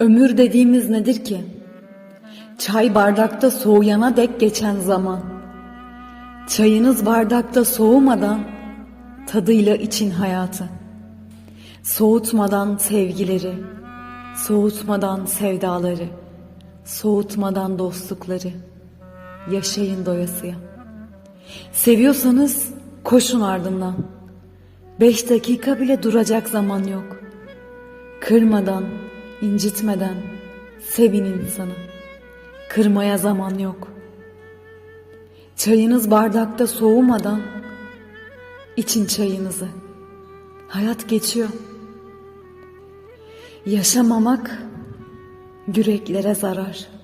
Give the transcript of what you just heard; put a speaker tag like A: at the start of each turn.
A: Ömür dediğimiz nedir ki? Çay bardakta soğuyana dek geçen zaman. Çayınız bardakta soğumadan tadıyla için hayatı. Soğutmadan sevgileri, soğutmadan sevdaları, soğutmadan dostlukları. Yaşayın doyasıya. Seviyorsanız koşun ardından. Beş dakika bile duracak zaman yok. Kırmadan, incitmeden sevin insanı. Kırmaya zaman yok. Çayınız bardakta soğumadan için çayınızı. Hayat geçiyor. Yaşamamak yüreklere zarar.